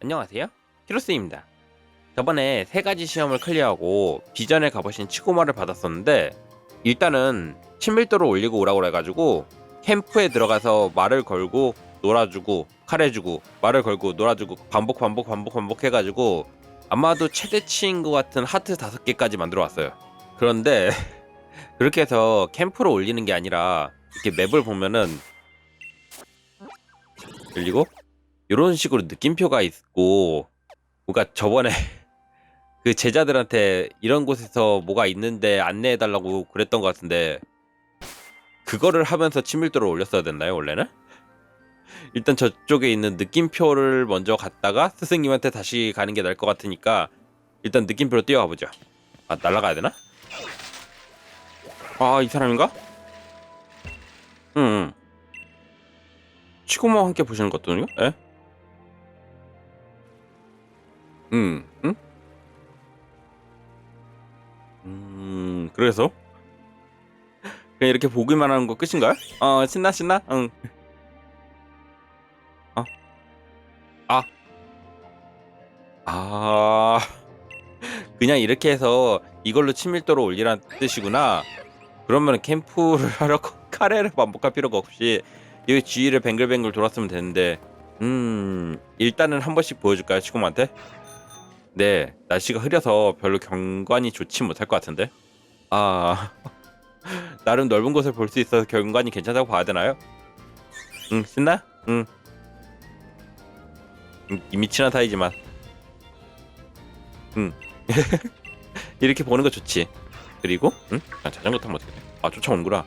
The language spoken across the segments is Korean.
안녕하세요. 히로스입니다. 저번에 세 가지 시험을 클리어하고 비전에 가보신 치고마를 받았었는데 일단은 친밀도를 올리고 오라고 해가지고 캠프에 들어가서 말을 걸고 놀아주고 칼해주고 말을 걸고 놀아주고 반복 반복 반복 반복 해가지고 아마도 최대치인 것 같은 하트 다섯 개까지 만들어 왔어요. 그런데 그렇게 해서 캠프로 올리는 게 아니라 이렇게 맵을 보면은 그리고 이런 식으로 느낌표가 있고 뭔가 저번에 그 제자들한테 이런 곳에서 뭐가 있는데 안내해 달라고 그랬던 것 같은데 그거를 하면서 친밀도를 올렸어야 됐나요 원래는? 일단 저쪽에 있는 느낌표를 먼저 갔다가 스승님한테 다시 가는 게 나을 것 같으니까 일단 느낌표로 뛰어가 보죠. 아 날아가야 되나? 아 이 사람인가? 응. 응. 치고만 함께 보시는 것도요? 예? 음, 응? 음, 그래서? 그냥 이렇게 보기만 하는 거 끝인가요? 어, 신나, 신나? 응. 어? 아. 아. 그냥 이렇게 해서 이걸로 친밀도를 올리라는 뜻이구나. 그러면 캠프를 하러 카레를 반복할 필요가 없이 여기 주위를 뱅글뱅글 돌았으면 되는데 음 일단은 한 번씩 보여줄까요 치고한테? 네 날씨가 흐려서 별로 경관이 좋지 못할 것 같은데 아 나름 넓은 곳을 볼 수 있어서 경관이 괜찮다고 봐야 되나요? 응 신나? 응 음, 이미 친한 사이지만 응 이렇게 보는 거 좋지 그리고 응? 아, 자전거 타면 어떻게 돼? 아 쫓아오는구나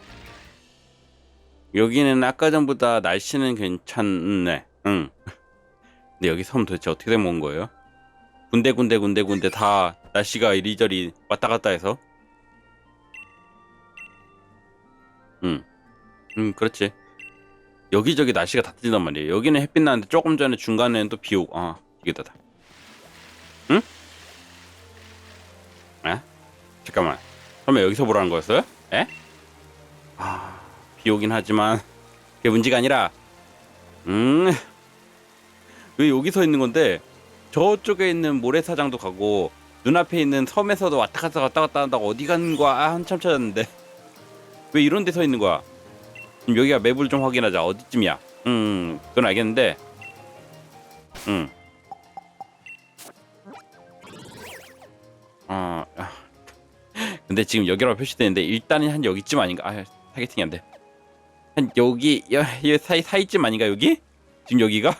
여기는 아까 전보다 날씨는 괜찮네. 응. 근데 여기 섬 도대체 어떻게 된 거예요? 군데 군데 군데 군데 다 날씨가 이리저리 왔다 갔다 해서. 응. 응, 그렇지. 여기저기 날씨가 다 틀리단 말이에요. 여기는 햇빛 나는데 조금 전에 중간에는 또 비 오고. 아, 이게 다다. 응? 에? 잠깐만. 설마 여기서 보라는 거였어요? 에? 아. 비 오긴 하지만 그게 문제가 아니라 음 왜 여기 서 있는 건데 저쪽에 있는 모래사장도 가고 눈앞에 있는 섬에서도 왔다 갔다 왔다 갔다 한다고 어디 가는 거야? 아, 한참 찾았는데. 왜 이런 데 서 있는 거야? 지금 여기가 맵을 좀 확인하자. 어디쯤이야? 음 그건 알겠는데. 음. 아, 아. 근데 지금 여기라고 표시되는데 일단은 한 여기쯤 아닌가? 아 타겟팅이 안돼. 한 여기 여, 여 사이 사이쯤 아닌가 여기? 지금 여기가?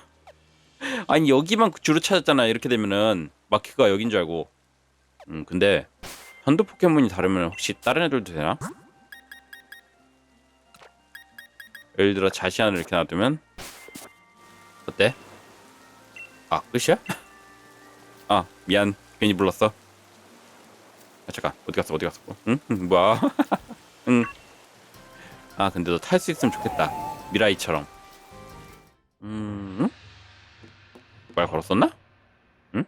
아니 여기만 주로 찾았잖아 이렇게 되면은 마키가 여긴 줄 알고. 음 근데 현도 포켓몬이 다르면 혹시 다른 애들도 되나? 예를 들어 자시안을 이렇게 놔두면 어때? 아 끝이야? 아 미안. 괜히 불렀어. 아 잠깐. 어디 갔어? 어디 갔어? 응? 응 뭐야? 응. 아 근데 너 탈 수 있으면 좋겠다. 미라이처럼. 음? 말 걸었었나? 응?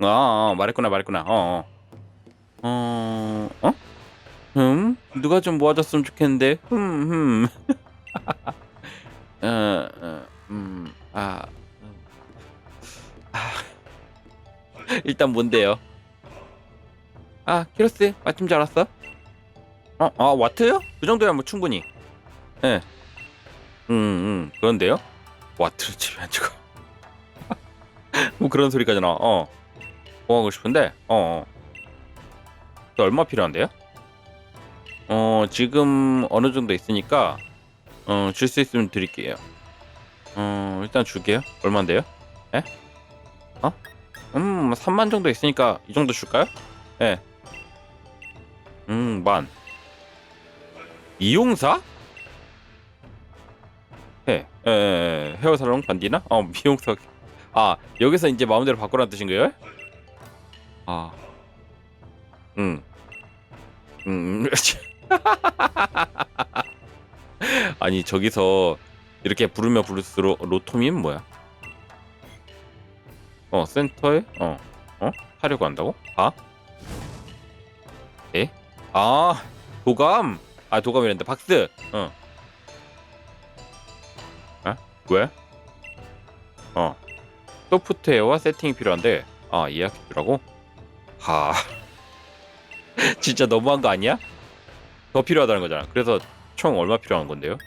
아, 어, 말했구나 말했구나 어, 어. 어? 어? 음? 누가 좀 모아줬으면 좋겠는데 흠흠 어, 어, 음, 아, 음. 아, 일단 뭔데요? 아, 키로스 마침 잘 왔어? 어, 아 와트요? 그 정도야 뭐 충분히. 예. 네. 음, 음, 그런데요? 와트를 집에 안 주고. 뭐 그런 소리까지 나. 어. 뭐 하고 싶은데. 어. 어. 얼마 필요한데요? 어, 지금 어느 정도 있으니까 어, 줄 수 있으면 드릴게요. 어, 일단 줄게요. 얼마인데요? 예? 어? 음, 3만 정도 있으니까 이 정도 줄까요? 예. 음, 만. 이용사? 해, 에, 에, 헤어 살롱 반디나? 어, 미용사. 아, 여기서 이제 마음대로 바꾸라는 뜻인 거예요? 아, 음, 음, 아니 저기서 이렇게 부르며 부를수록 로토미는 뭐야? 어, 센터에 어, 어, 하려고 한다고? 아? 에? 아, 도감. 아 도감이란다 박스 어 어? 왜? 어 소프트웨어와 세팅이 필요한데 아 예약해주라고? 하 진짜 너무한 거 아니야? 더 필요하다는 거잖아 그래서 총 얼마 필요한 건데요?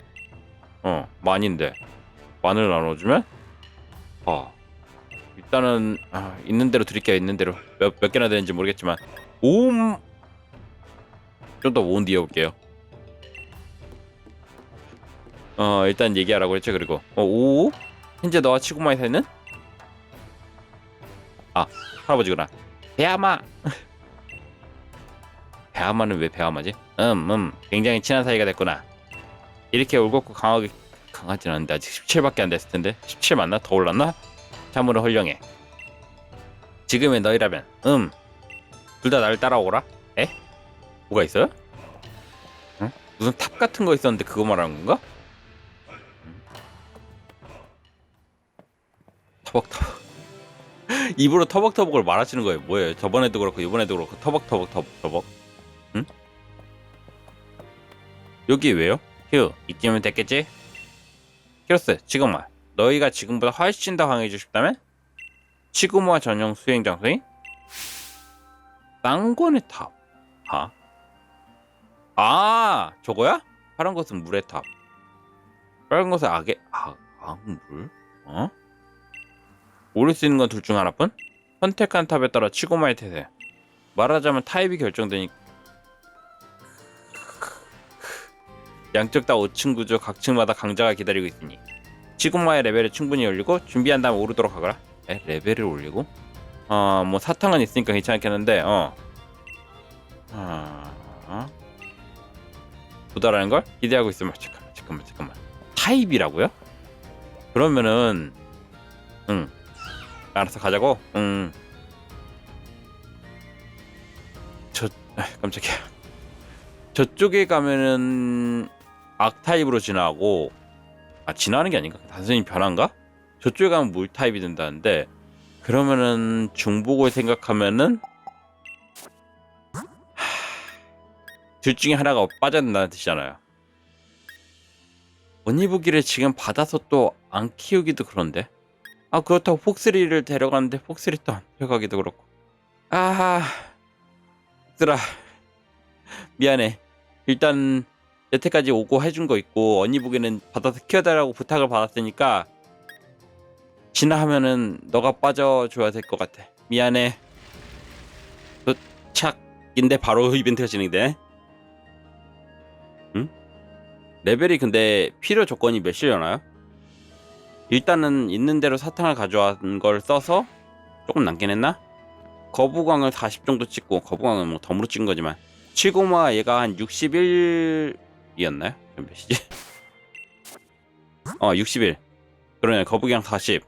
어 만인데 만을 나눠주면 아 일단은 아, 있는 대로 드릴게요 있는 대로 몇, 몇 개나 되는지 모르겠지만 5음 좀더 모은 뒤에 올게요 어 일단 얘기하라고 했죠 그리고 어 5? 현재 너와 치고마의 사이는? 아 할아버지구나 배아마 배아마는 왜 배아마지? 음음 굉장히 친한 사이가 됐구나 이렇게 올곧고 강하게 강하진 않은데 아직 17밖에 안 됐을 텐데 17 맞나? 더 올랐나? 참으로 훌륭해 지금의 너희라면 음 둘 다 나를 따라오거라 에? 뭐가 있어요? 응? 무슨 탑 같은 거 있었는데 그거 말하는 건가? 음. 터벅터벅 입으로 터벅터벅을 말하시는 거예요 뭐예요 저번에도 그렇고 이번에도 그렇고 터벅터벅 터벅터벅 응? 여기 왜요? 휴 이쯤이면 됐겠지? 키로스 지금만 너희가 지금보다 훨씬 더 강해지고 싶다면 치구모아 전용 수행 장소인 쌍권의 탑 아? 아 저거야? 파란 것은 물의 탑 빨간 것은 악의 아, 악물? 어? 오를 수 있는 건 둘 중 하나뿐? 선택한 탑에 따라 치고마의 태세 말하자면 타입이 결정되니 양쪽 다 5층 구조 각 층마다 강자가 기다리고 있으니 치고마의 레벨을 충분히 올리고 준비한 다음 오르도록 하거라 에? 레벨을 올리고? 어 뭐 사탕은 있으니까 괜찮겠는데 어 아... 도달하는 걸 기대하고 있으면 잠깐만 잠깐만 잠깐만 타입이라고요? 그러면은 응 알아서 가자고 응 저... 아, 깜짝이야 저쪽에 가면은 악 타입으로 지나고 아 지나는 게 아닌가 단순히 변한가? 저쪽에 가면 물 타입이 된다는데 그러면은 중복을 생각하면은 둘 중에 하나가 빠져든다는 뜻이잖아요. 언니부기를 지금 받아서 또 안 키우기도 그런데. 아 그렇다고 폭스리를 데려가는데 폭스리 또 안 데려가기도 그렇고. 아하. 쓰라. 미안해. 일단 여태까지 오고 해준 거 있고 언니부기는 받아서 키워달라고 부탁을 받았으니까 지나하면은 너가 빠져줘야 될 것 같아. 미안해. 도착인데 바로 이벤트가 진행돼. 레벨이 근데 필요 조건이 몇이려나요? 일단은 있는 대로 사탕을 가져온 걸 써서 조금 남긴 했나? 거부광을 40 정도 찍고 거부광은 뭐 덤으로 찍은 거지만 치고마 얘가 한 61이었나요? 몇이지? 어 61. 그러네 거부광 40.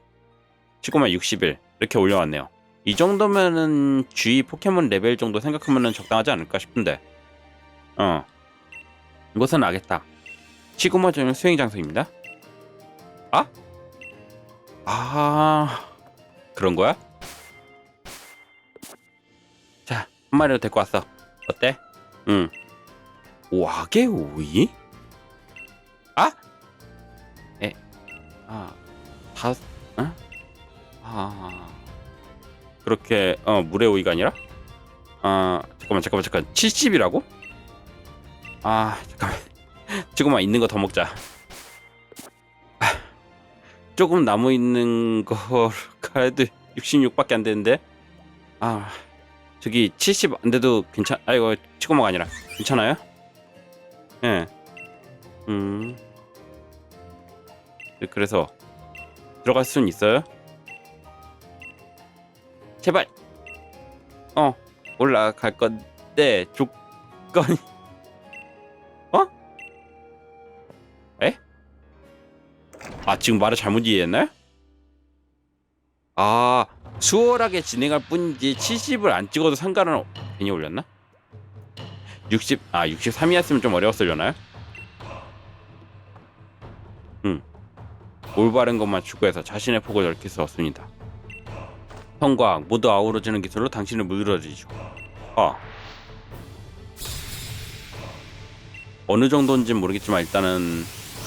치고마 61 이렇게 올려왔네요. 이 정도면은 G 포켓몬 레벨 정도 생각하면은 적당하지 않을까 싶은데. 어. 이것은 알겠다. 치구마 전용 수행 장소입니다. 아? 아 그런 거야? 자, 한 마리로 데리고 왔어. 어때? 응. 와게 오이? 아? 에, 아, 다, 어? 아, 그렇게 어 물의 오이가 아니라? 아, 잠깐만, 잠깐만, 잠깐. 70이라고? 아, 잠깐만. 조금만 있는 거 더 먹자. 아, 조금 남아 있는 거가 해도 66밖에 안 되는데. 아, 저기 70 안 돼도 괜찮. 아 이거 치고마가 아니라 괜찮아요? 예. 음. 그래서 들어갈 수는 있어요? 제발. 어 올라갈 건데 조건이. 아 지금 말을 잘못 이해했나요? 아 수월하게 진행할 뿐이지 70을 안 찍어도 상관은 없... 괜히 올렸나? 60... 아 63이었으면 좀 어려웠으려나요? 음 올바른 것만 추구해서 자신의 폭을 넓힐 수 없습니다 성과 모두 아우러지는 기술로 당신을 물들어주시고 아 어느 정도인지 모르겠지만 일단은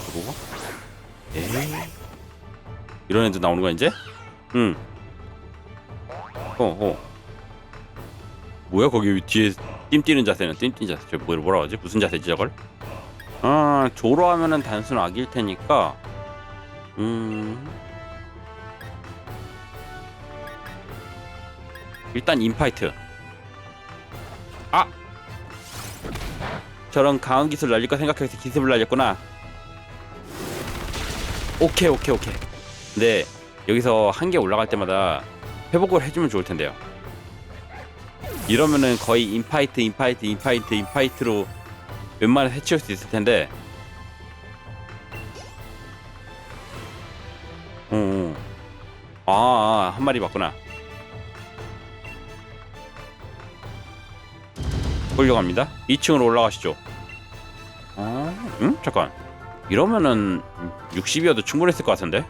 그거 에이 이런 애들 나오는 거야 이제? 응. 어 어. 뭐야 거기 뒤에 띵 뛰는 자세는? 띵 뛰는 자세. 저 뭐라 뭐라 하지? 무슨 자세지 저걸? 아 조로 하면은 단순 악일 테니까. 음. 일단 인파이트. 아! 저런 강한 기술 날릴 거 생각해서 기습을 날렸구나 오케이 오케이 오케이. 근데 여기서 한 개 올라갈 때마다 회복을 해주면 좋을 텐데요. 이러면은 거의 인파이트 인파이트 인파이트 인파이트로 웬만해 해치울 수 있을 텐데. 어, 어. 아, 아, 한 마리 맞구나. 올려갑니다. 2층으로 올라가시죠. 아, 응? 잠깐 이러면은 60이어도 충분했을 것 같은데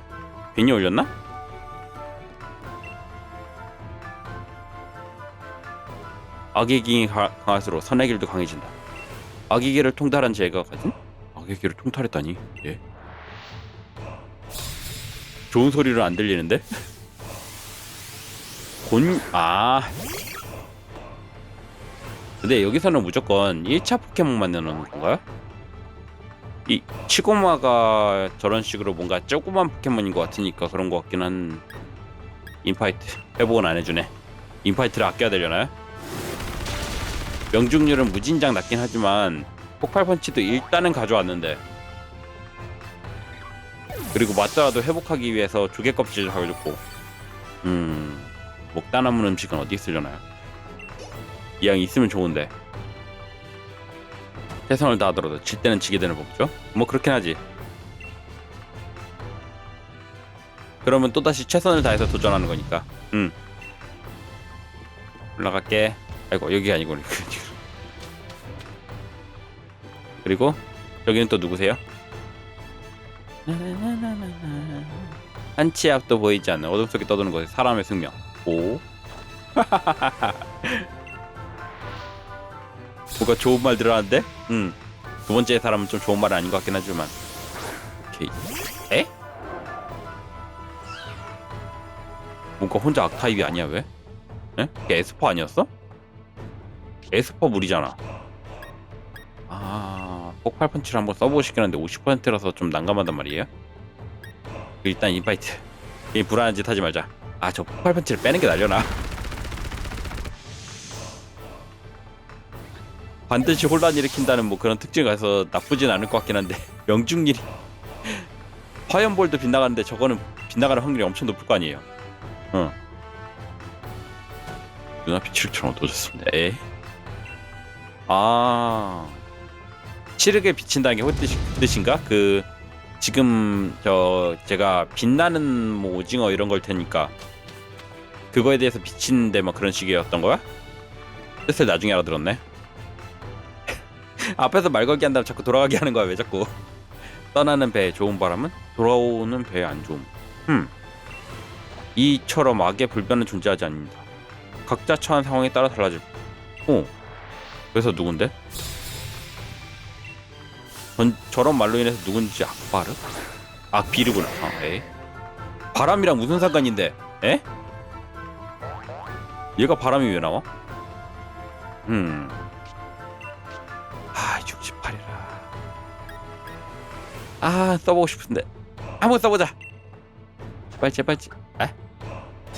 괜히 올렸나? 악의 기이 가- 강할수록 선의 길도 강해진다. 악의 길을 통달한 제가 가진 악의 길을 통달했다니. 예. 좋은 소리로 안 들리는데? 곤 아. 근데 여기서는 무조건 1차 포켓몬만 내놓는 건가요? 이 치고마가 저런 식으로 뭔가 조그만 포켓몬인 것 같으니까 그런 것 같긴 한 인파이트. 회복은 안 해주네. 인파이트를 아껴야 되려나요? 명중률은 무진장 낮긴 하지만 폭발 펀치도 일단은 가져왔는데. 그리고 맞더라도 회복하기 위해서 조개 껍질을 가져줬고. 음 먹다 남은 음식은 어디 있으려나요? 이왕 있으면 좋은데 최선을 다하더라도 질 때는 지게 되는 법이죠. 뭐 그렇긴 하지. 그러면 또 다시 최선을 다해서 도전하는 거니까. 음. 올라갈게. 아이고 여기가 아니고 그리고 여기는 또 누구세요? 한치 앞도 보이지 않는 어둠 속에 떠도는 곳에 사람의 숙명. 오. 뭔가 좋은 말 들어왔는데? 음. 두 번째 사람은 좀 좋은 말은 아닌 것 같긴 하지만. 오케이. 에? 뭔가 혼자 악타입이 아니야 왜? 에? 걔 에스퍼 아니었어? 에스퍼 물이잖아. 아, 폭발 펀치를 한번 써보고 싶긴 한데 50%라서 좀 난감하단 말이에요. 일단 인파이트. 이 불안한 짓 하지 말자. 아, 저 폭발 펀치를 빼는 게 날려나? 반드시 혼란 일으킨다는 뭐 그런 특징이 가서 나쁘진 않을 것 같긴 한데 명중률이 화염볼도 빗나가는데 저거는 빗나가는 확률이 엄청 높을 거 아니에요. 어. 눈앞이 칠처럼 어두워졌습니다. 에? 아 치르게 비친다는 게 뜻이, 뜻인가? 그 지금 저 제가 빛나는 뭐 오징어 이런 걸 테니까 그거에 대해서 비치는데 뭐 그런 식이었던 거야? 뜻을 나중에 알아들었네. 앞에서 말 걸기 한다면 자꾸 돌아가게 하는 거야 왜 자꾸? 떠나는 배에 좋은 바람은? 돌아오는 배에 안 좋음. 음 이처럼 악의 불변은 존재하지 않는다. 각자 처한 상황에 따라 달라질 어 그래서 누군데? 전, 저런 말로 인해서 누군지 악바르 악비르구나. 아, 에이 바람이랑 무슨 상관인데? 에? 얘가 바람이 왜 나와? 음 아 68이라 아 써보고 싶은데 한번 써보자 제발 제발 제... 아?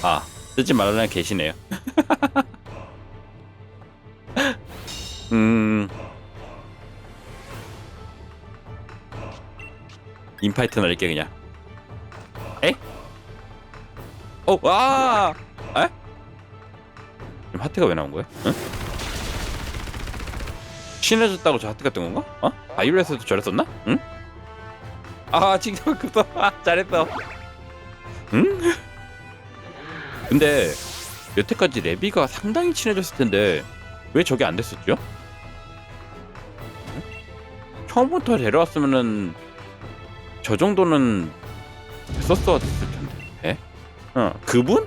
아 쓰지 말라는 계시네요 음 인파이트 날릴게 그냥 에? 어, 와! 에? 지금 하트가 왜 나온 거야? 응? 친해졌다고 저 하트가 뜬 건가? 어? 바이올렛에도 저랬었나? 응? 아 칭찬 급서 아 잘했어 응? 근데 여태까지 레비가 상당히 친해졌을 텐데 왜 저게 안 됐었죠? 응? 처음부터 데려왔으면은 저 정도는 됐었어야 됐을 텐데 에? 어 그분?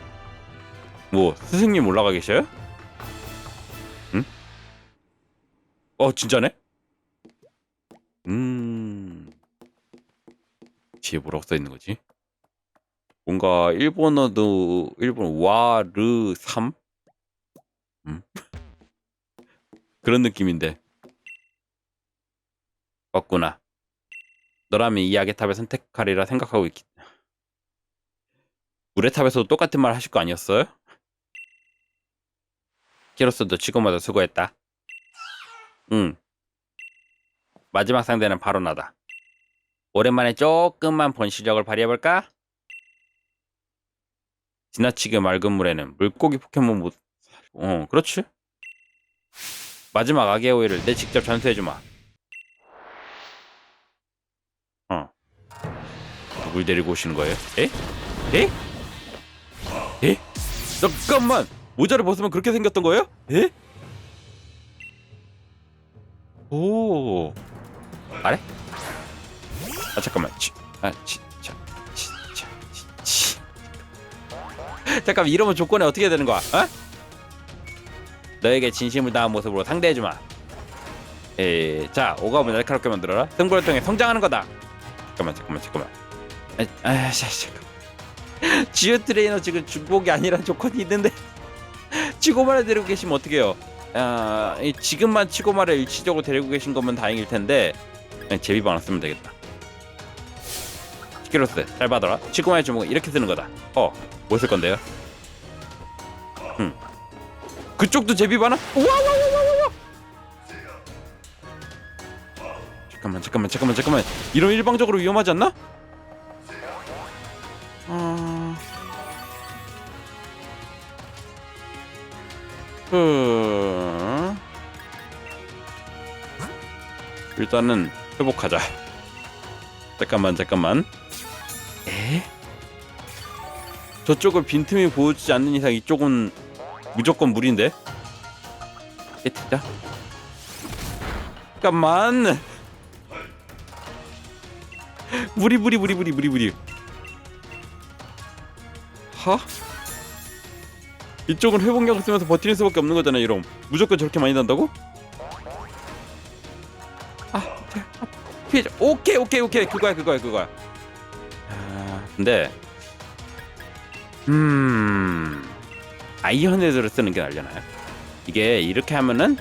뭐 스승님 올라가 계셔요? 어 진짜네? 음 뒤에 뭐라고 써 있는 거지? 뭔가 일본어도 일본 와르 삼 음? 그런 느낌인데 맞구나 너라면 이 악의 탑을 선택하리라 생각하고 있기 물의 탑에서도 똑같은 말 하실 거 아니었어요? 키로스도 치고마도 수고했다 응 마지막 상대는 바로 나다 오랜만에 조금만 본 실력을 발휘해볼까? 지나치게 맑은 물에는 물고기 포켓몬 못... 어, 그렇지. 마지막 악의 오해를 내 직접 전수해주마. 어. 누굴 데리고 오시는 거예요? 에? 에? 에? 잠깐만! 모자를 벗으면 그렇게 생겼던 거예요? 에? 오. 아래? 아, 잠깐만. 치, 아, 치, 자, 치, 자, 치, 치. 잠깐 이러면 조건에 어떻게 되는 거야? 어? 너에게 진심을 다한 모습으로 상대해 주마. 에, 자, 오가면 날카롭게 만들어라. 승부를 통해 성장하는 거다. 잠깐만, 잠깐만, 잠깐만. 아, 아, 자, 잠깐. 지오 트레이너 지금 중복이 아니란 조건이 있는데 치고말을 데리고 계시면 어떡해요? 아, 이 지금만 치고 말을 일시적으로 데리고 계신 거면 다행일 텐데 제비방 안 쓰면 되겠다. 키로스 잘 받아라. 치고 말의 주먹은 이렇게 쓰는 거다. 어, 뭐 쓸 건데요? 음. 그쪽도 제비바나? 와와와와와! 잠깐만 잠깐만 잠깐만 잠깐만 이런 일방적으로 위험하지 않나? 어... 그... 일단은 회복하자. 잠깐만 잠깐만. 에? 저쪽을 빈틈이 보여주지 않는 이상 이쪽은 무조건 물인데. 에트다. 잠깐만. 물이 물이 물이 물이 물이 물이. 하? 이쪽은 회복력을 쓰면서 버티는 수밖에 없는 거잖아 이럼 무조건 저렇게 많이 난다고? 아, 자, 아, 피해자. 오케이 오케이 오케이. 그거야 그거야 그거야. 아 근데 음 아이언 헤드를 쓰는 게 낫려나요? 이게 이렇게 하면은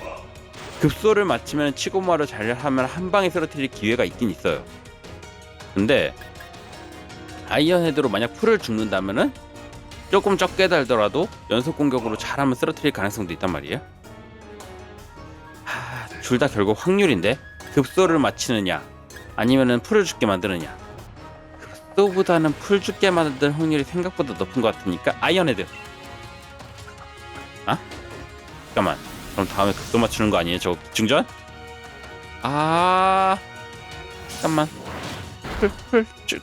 급소를 맞추면 치고마를 잘 하면 한 방에 쓰러뜨릴 기회가 있긴 있어요. 근데 아이언 헤드로 만약 풀을 죽는다면은 조금 적게 달더라도 연속 공격으로 잘하면 쓰러뜨릴 가능성도 있단 말이에요. 둘다 결국 확률인데 급소를 맞히느냐 아니면은 풀을 죽게 만드느냐. 급소보다는 풀 죽게 만드는 확률이 생각보다 높은 것 같으니까 아이언 헤드. 아? 잠깐만. 그럼 다음에 급소 맞추는 거 아니에요? 저 중전? 아 잠깐만. 풀 풀 죽.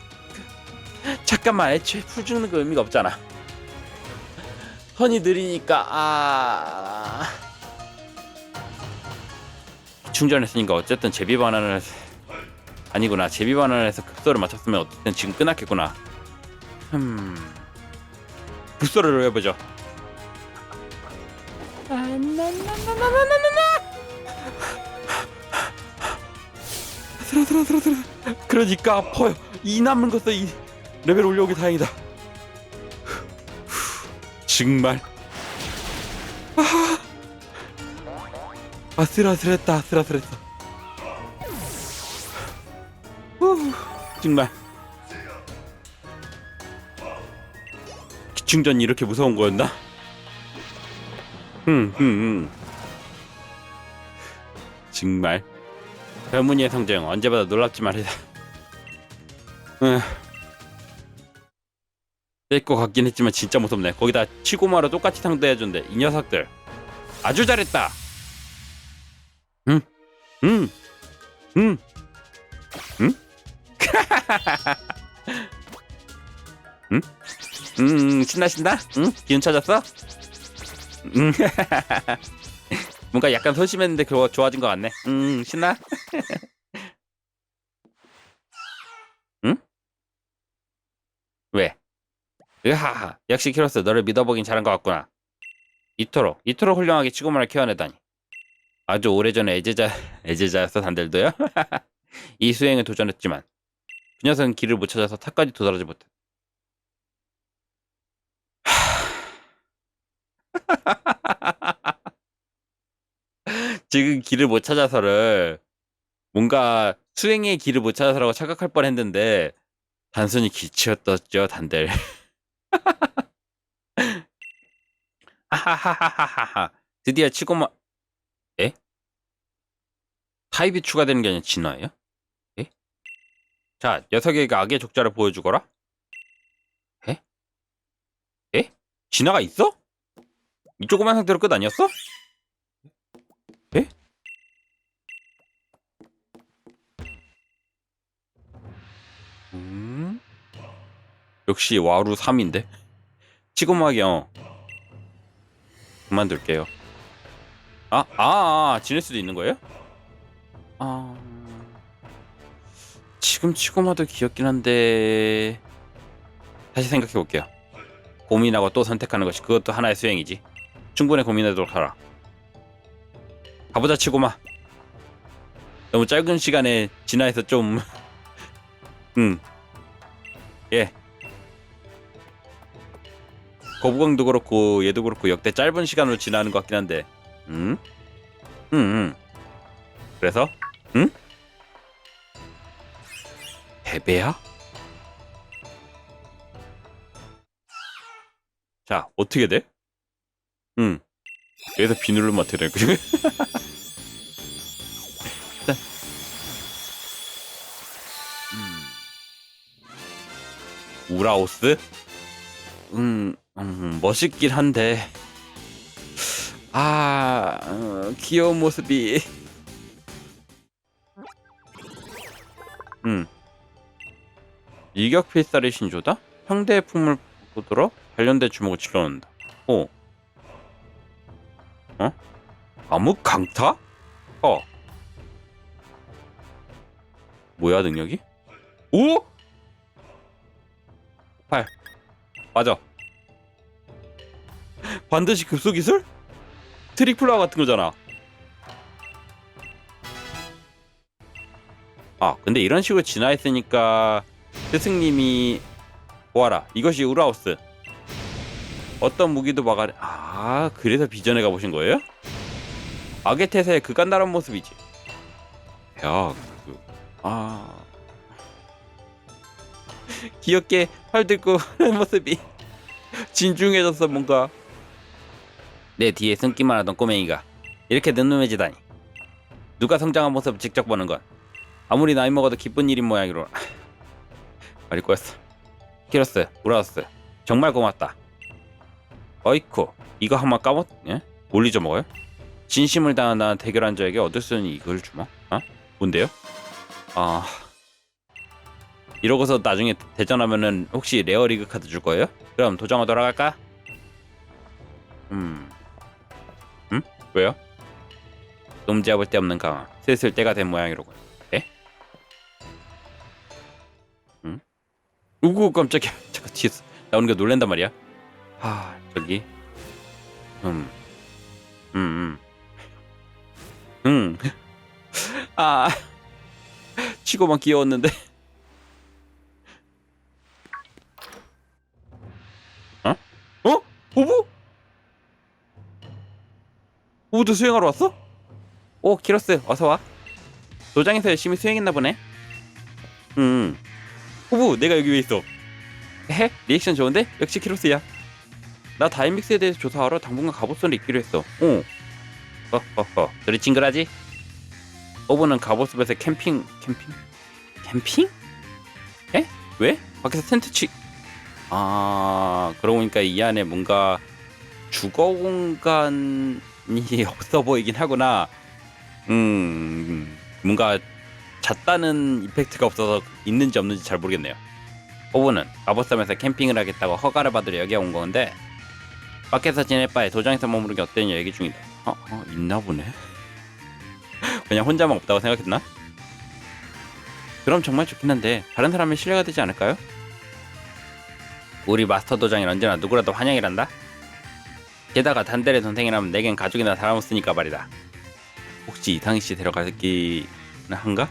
잠깐만 애초에 풀 죽는 거 의미가 없잖아. 턴이 느리니까 아. 충전했으니까 어쨌든 제비 반환을 해서... 아니구나. 제비 반환을 해서 급소를 맞췄으면 어쨌든 지금 끝났겠구나. 흠. 급소를 해보죠. 들어 들어 들어 들어. 그러니까 아파요. 이 남은 것도 이 레벨 올려오기 다행이다 정말. 아, 아슬아슬했다 아슬아슬했어. 후, 정말. 기충전이 이렇게 무서운 거였나? 흠흠흠. 정말. 별무늬의 성정 언제보다 놀랍지 말이다. 응. 뺄것 같긴 했지만 진짜 무섭네. 거기다 치고마로 똑같이 상대해준대. 이 녀석들 아주 잘했다. 응, 응, 응, 응, 응, 응, 신나 신나? 응, 기운 찾았어? 응, 뭔가 약간 소심했는데 좋아진 것 같네. 응, 신나? 으하하 역시 키로스 너를 믿어보긴 잘한 것 같구나. 이토록 이토록 훌륭하게 치구마를 키워내다니. 아주 오래전에 애제자 애제자였어 단델도요? 이 수행에 도전했지만 그 녀석은 길을 못 찾아서 탑까지 도달하지 못했 지금 길을 못 찾아서를 뭔가 수행의 길을 못 찾아서라고 착각할 뻔했는데 단순히 기치였었죠 단델 하하하하하하. 드디어 치고마. 에? 타입이 추가되는 게 아니라 진화예요? 에? 자 녀석에게 악의 족자를 보여주거라. 에? 에? 진화가 있어? 이 조그만 상태로 끝 아니었어? 에? 역시 와루 3인데? 치고마기 어 그만둘게요 아, 아, 아 지낼 수도 있는 거예요? 아 지금 치고마도 귀엽긴 한데 다시 생각해 볼게요 고민하고 또 선택하는 것이 그것도 하나의 수행이지 충분히 고민하도록 하라 가보자 치고마 너무 짧은 시간에 진화해서 좀 음. 예. 거부강도 그렇고 얘도 그렇고 역대 짧은 시간으로 지나는 것 같긴 한데. 음? 음. 음. 그래서 응? 베베야? 자, 어떻게 돼? 응. 여기서 비누를 맡아야 돼. 우라오스? 음, 음, 멋있긴 한데 아 어, 귀여운 모습이 음 일격 필살의 신조다? 상대의 품을 보들어 관련된 주먹을 질러놓는다 어? 어? 암흑 강타? 어 뭐야 능력이? 오? 8 맞아 반드시 급소 기술? 트리플라 같은 거잖아. 아 근데 이런 식으로 진화했으니까 스승님이 보아라. 이것이 우라우스. 어떤 무기도 막아내 아 그래서 비전에 가보신 거예요? 악의 태세의 그 간단한 모습이지. 야 그, 아. 귀엽게 팔 들고 하는 모습이 진중해졌어 뭔가 내 뒤에 숨기만 하던 꼬맹이가 이렇게 늠름해지다니 누가 성장한 모습을 직접 보는 건 아무리 나이 먹어도 기쁜 일인 모양이로 말이 꼬였어 키로스 우라우스 정말 고맙다 어이쿠 이거 한번 까먹 예? 뭘 잊어먹어요? 진심을 다한 나 대결한 자에게 얻을 수 있는 이걸 주마 어? 뭔데요? 아 이러고서 나중에 대전하면은 혹시 레어리그 카드 줄 거예요? 그럼 도장어 돌아갈까? 음, 음? 왜요? 놈지어볼 데 없는 강화 슬슬 때가 된 모양이로군. 에? 음? 우구 깜짝이야. 잠깐 뒤에서 나오는 게 놀랜단 말이야. 아 저기, 음, 음, 음, 음. 아 치고만 귀여웠는데. 보부도 수행하러 왔어? 오 키로스 어서 와 도장에서 열심히 수행했나 보네 음 호부 내가 여기 왜 있어 헤 리액션 좋은데? 역시 키로스야 나 다이믹스에 대해서 조사하러 당분간 갑옷선을 입기로 했어 어 허허허 둘이 징글하지? 호부는 갑옷숲에서 캠핑 캠핑? 캠핑? 에? 왜? 밖에서 텐트 치 아, 그러고 보니까 이 안에 뭔가 주거 공간이 없어 보이긴 하구나. 음, 뭔가 잤다는 이펙트가 없어서 있는지 없는지 잘 모르겠네요. 호부는 아버섬에서 캠핑을 하겠다고 허가를 받으러 여기 온 건데 밖에서 지낼 바에 도장에서 머무는 게 어땠냐 얘기 중인데 어, 어 있나 보네. 그냥 혼자만 없다고 생각했나? 그럼 정말 좋긴 한데 다른 사람은 신뢰가 되지 않을까요? 우리 마스터 도장이 언제나 누구라도 환영이란다. 게다가 단델의 동생이라면 내겐 가족이나 다름없으니까 말이다. 혹시 이상희 씨 데려가기는 한가?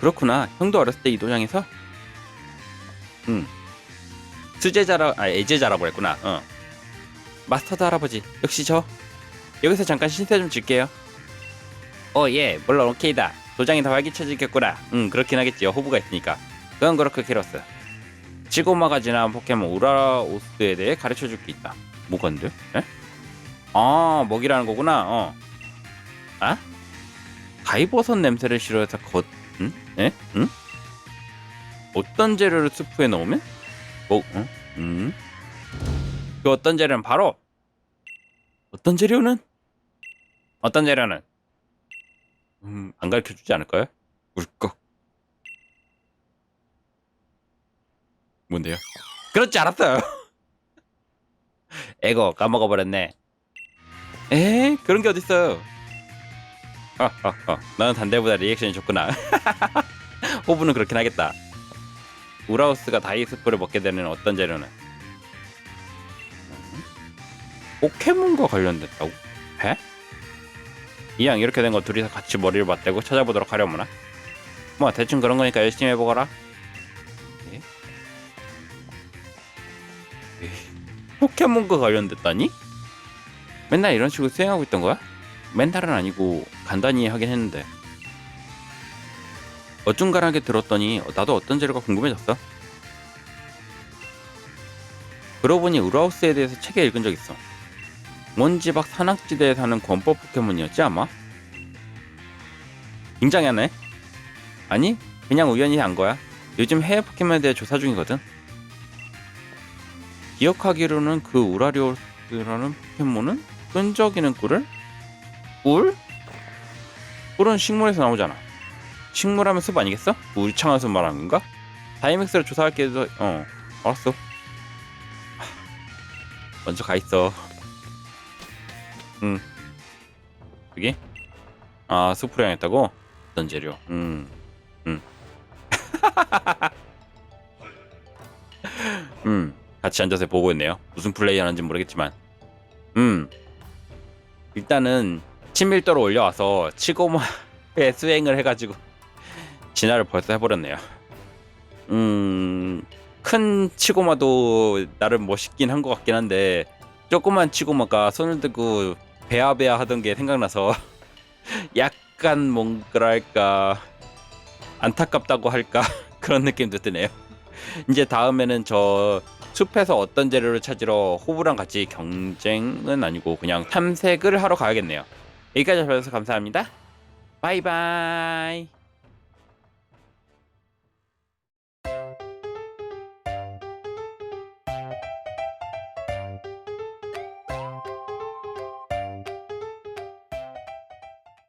그렇구나. 형도 어렸을 때 이 도장에서? 응. 수제자라, 아 애제자라고 했구나. 어. 마스터드 할아버지 역시 저 여기서 잠깐 신세 좀 줄게요 어 예 물론 오케이다 도장이 더 활기차지겠구나 응 그렇긴 하겠지요 호부가 있으니까 그건 그렇고 캐러스 치고마가 지난 포켓몬 우라오스에 대해 가르쳐 줄 게 있다 뭐건데? 에? 아 먹이라는 거구나 어 아? 가이버섯 냄새를 싫어해서 겉 응? 에? 응? 어떤 재료를 수프에 넣으면? 뭐? 응? 음? 그 어떤 재료는 바로 어떤 재료는? 어떤 재료는? 음, 안 가르쳐 주지 않을까요? 울컥. 뭔데요? 그렇지 않았어요. 에고 까먹어 버렸네. 에 그런 게 어딨어요? 나는 단대보다 리액션이 좋구나. 호부는 그렇긴 하겠다. 우라우스가 다이스프를 먹게 되는 어떤 재료는 포켓몬과 관련됐다고? 해? 이왕 이렇게 된 거 둘이서 같이 머리를 맞대고 찾아보도록 하려무나? 뭐 대충 그런 거니까 열심히 해보거라. 포켓몬과 관련됐다니? 맨날 이런 식으로 수행하고 있던 거야? 맨날은 아니고 간단히 하긴 했는데 어중간하게 들었더니 나도 어떤 재료가 궁금해졌어. 그러고 보니 우라우스에 대해서 책에 읽은 적 있어. 먼지박 산악지대에 사는 권법 포켓몬이었지 아마? 굉장하네. 아니 그냥 우연히 한 거야. 요즘 해외 포켓몬에 대해 조사 중이거든. 기억하기로는 그 우라리오스라는 포켓몬은 끈적이는 꿀을? 꿀? 꿀은 식물에서 나오잖아. 식물하면 숲 아니겠어? 우리 창화숲 말하는 건가? 다이맥스를 조사할게 해서 어 알았어. 하, 먼저 가 있어. 응. 여기? 아 숲으로 향했다고? 어떤 재료? 음. 음. 음. 같이 앉아서 보고 있네요. 무슨 플레이 하는지 모르겠지만. 음. 일단은 친밀도를 올려와서 치고마의 수행을 해가지고 진화를 벌써 해버렸네요. 음, 큰 치고마도 나름 멋있긴 한 것 같긴 한데 조그만 치고마가 손을 들고 베아베아 하던 게 생각나서 약간 뭔가랄까 안타깝다고 할까 그런 느낌도 드네요. 이제 다음에는 저 숲에서 어떤 재료를 찾으러 호부랑 같이 경쟁은 아니고 그냥 탐색을 하러 가야겠네요. 여기까지 봐주셔서 감사합니다. 바이바이.